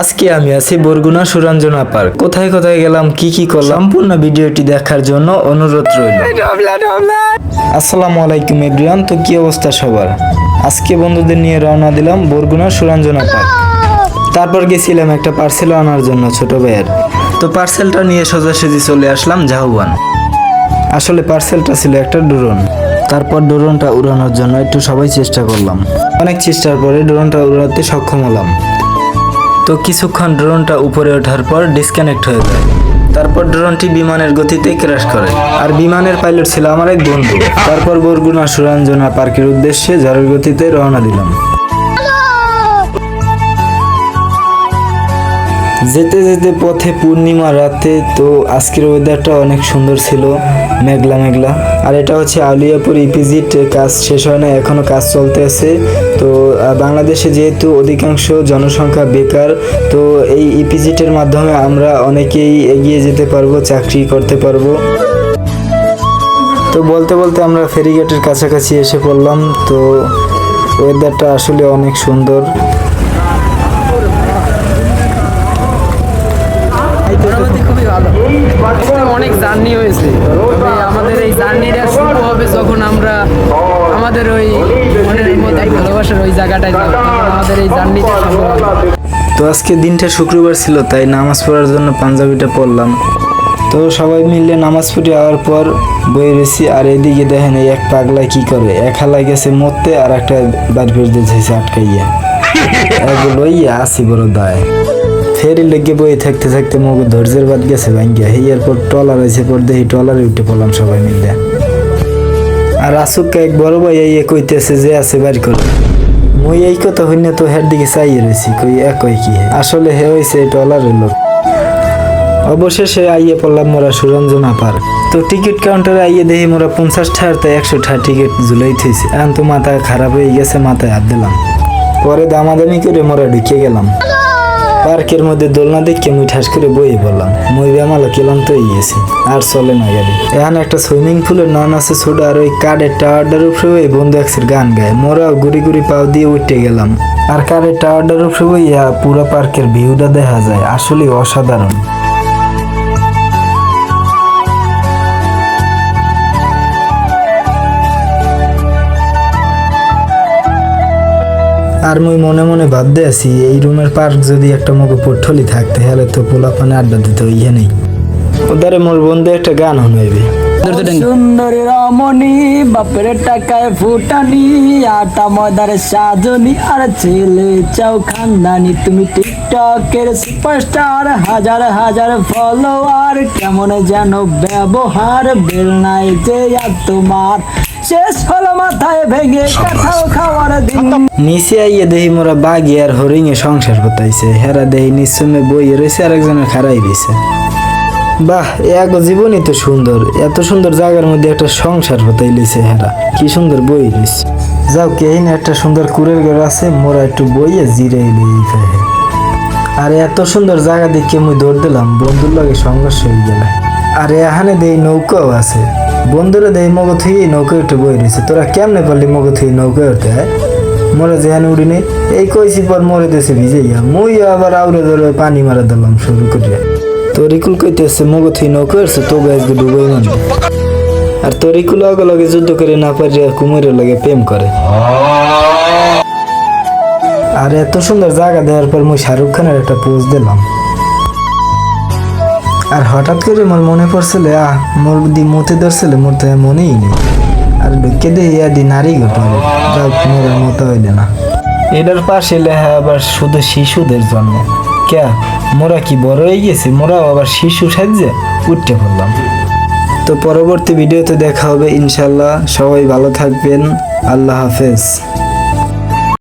আজকে আমি আছি বরগুনা সুরঞ্জনা পার্ক। কোথায় কোথায় গেলাম, কি কি করলাম, সম্পূর্ণ ভিডিওটি দেখার জন্য অনুরোধ রইল। আসসালামু আলাইকুম এভরিওয়ান, তো কি অবস্থা সবার? আজকে বন্ধুদের নিয়ে রওনা দিলাম বরগুনা সুরঞ্জনা পার্ক। তারপর গেছিলাম একটা পার্সেল আনার জন্য ছোট ভাইয়ের। তো পার্সেলটা নিয়ে সোজাসুজি চলে আসলাম জাহুয়ান। আসলে পার্সেলটা ছিল একটা ড্রোন। তারপর ড্রোনটা উড়ানোর জন্য একটু সবাই চেষ্টা করলাম। অনেক চেষ্টার পরে ড্রোনটা উড়াতে সক্ষম হলাম। তো কিছুক্ষণ ড্রোনটা উপরে ওঠার পর ডিসকানেক্ট হয়ে যায়। তারপর ড্রোনটি বিমানের গতিতে ক্র্যাশ করে। আর বিমানের পাইলট ছিল আমার এক বন্ধু। তারপর বরগুনা সুরঞ্জনা পার্কের উদ্দেশ্যে ঝড়ের গতিতে রওনা দিলাম। যেতে যেতে পথে পূর্ণিমা রাতে, তো আজকের ওয়েদারটা অনেক সুন্দর ছিল, মেঘলা মেঘলা। আর এটা হচ্ছে আলিয়াপুর ইপিজিট কাজ শেষ হয় না এখনও কাজ চলতে আছে। তো বাংলাদেশে যেহেতু অধিকাংশ জনসংখ্যা বেকার, তো এই ইপিজিটের মাধ্যমে আমরা অনেকেই এগিয়ে যেতে পারব, চাকরি করতে পারব। তো বলতে বলতে আমরা ফেরিঘাটের কাছাকাছি এসে পড়লাম, তো ওয়েদারটা আসলে অনেক সুন্দর মোটামুটি খুবই ভালো আজকে অনেক জার্নি হয়েছে তবে আমাদের এই জার্নিটা শুরু হবে যখন আমরা আমাদের ওই মনের মধ্যে ভালোবাসার ওই তখন আমাদের এই জার্নিটা হবে। তো আজকে দিনটা শুক্রবার ছিল, তাই নামাজ পড়ার জন্য পাঞ্জাবিটা পড়লাম। তো সবাই মিলে নামাজ পড়ে যাওয়ার পর বই রয়েছি আর এদিকে দেখেন এই এক পাগলা কি করে। এক হালাই গেছে মরতে, আর একটা বাড়ি ফের দিয়েছে আটকাইয়া। এগুলো ইয়া আসি বড় দায়। ফেরি লেগে বই থাকতে থাকতে মগ ধৈর্যের বাদ গেছে ভাঙ্গিয়া। এই এরপর টলার হয়েছে পর দেখি টলারে উঠে পড়লাম সবাই মিলে। আর আসুক এক বড় ভাই এই কইতেছে যে আছে বাড়ি করে। মুই এই কথা হইনে তো হের দিকে চাইয়ে রয়েছি কই একই কি আসলে হে হইছে টলারের লোক। অবশেষে আইয়ে পড়লাম মোরা সুরঞ্জনা পার তো টিকিট কাউন্টারে আইয়ে দেখি মোরা পঞ্চাশ ঠার তো একশো ঠার টিকিট ঝুলাই থইছে এখন তো মাথা খারাপ হয়ে গেছে, মাথায় হাত দিলাম। পরে দামাদামি করে মোরা ঢুকে গেলাম। পার্কের মধ্যে দোলনা দেখে মুই ঠাস করে বই বললাম মই বেমালা কেলাম তো গেছি, আর চলে না গাড়ি। এখন একটা সুইমিং পুলের নন আছে ছোট, আর ওই কার্ডের টাওয়ারটার উপরে ওই বন্ধু একসের গান গায়। মোরা গুড়ি গুড়ি পাও দিয়ে উঠে গেলাম। আর কার্ডের টাওয়ারটার উপরে ওই পুরো পার্কের ভিউটা দেখা যায় আসলে অসাধারণ। আর মুই মনে মনে ভাবতে আছি এই রুমের পার্ক যদি একটা মগো পট্টলি থাকতে হলে তো পোলাপানে আড্ডা দিত ইয়ে নেই। ওদারে মোর বন্ধু একটা গান হইবে সুন্দরী রমণী বাপের টাকায় ফুটানি আটা ময়দার সাজনি আর ছেলে চাও খানদানি তুমি টিকটকের সুপারস্টার হাজার হাজার ফলোয়ার কেমন যেন ব্যবহার? বেল নাই যে তোমার। শেষ হলো মাথায় ভেঙে কাঠাও খাওয়ার দিন। নিচে আইয়ে দেহি মোরা বাঘি আর হরিং এ সংসার করতেছে হেরা দেহি নিঃসমে বই রয়েছে আর একজনের খারাই রয়েছে বাহ এক জীবনই তো সুন্দর। এত সুন্দর জায়গার মধ্যে একটা সংসার হতাই লিছে হেরা। কি সুন্দর বই রয়েছে। যাও কেহিন একটা সুন্দর কুড়ের ঘর আছে মোরা একটু বইয়ে জিরে আর এত সুন্দর জায়গা দেখে মুই দৌড় দিলাম। বন্ধুর লগে সংঘর্ষ হয়ে গেল। আর এখানে দেই নৌকাও আছে। বন্ধুরা দেই মগো থেকে নৌকা উঠে বই রয়েছে। তোরা কেমনে পারলি মগো থেকে নৌকা উঠতে, হয়? মোরা যেখানে উড়িনি এই কইছি পর মরে দেশে ভিজাইয়া। মুই আবার আউরে ধরে পানি মারা দিলাম শুরু করিয়া। তো রিকুল কইতেছে, মগো থেকে নৌকা উঠছে তো আজকে ডুবাই মানে আর তো রিকুল আগে লগে যুদ্ধ করে না পারিয়া কুমোরের লগে প্রেম করে। আর এত সুন্দর জায়গা দেওয়ার পর মুই শাহরুখ খানের একটা পোজ দিলাম। আর হঠাৎ করে মোর মনে পড়ছিল, আহ, মোর দি মতে ধরছিল, মোর তো মনেই নেই। আর ঢুকে দিয়ে ইয়া দি নারী ঘটনা। যাও মোর মতো হইলে না। এটার পাশে লেখা আবার শুধু শিশুদের জন্য কে মোরা কি বড় হয়ে গেছি? মোরাও আবার শিশু সাজছে উঠতে পড়লাম তো পরবর্তী ভিডিওতে দেখা হবে, ইনশাল্লাহ। সবাই ভালো থাকবেন। আল্লাহ হাফেজ।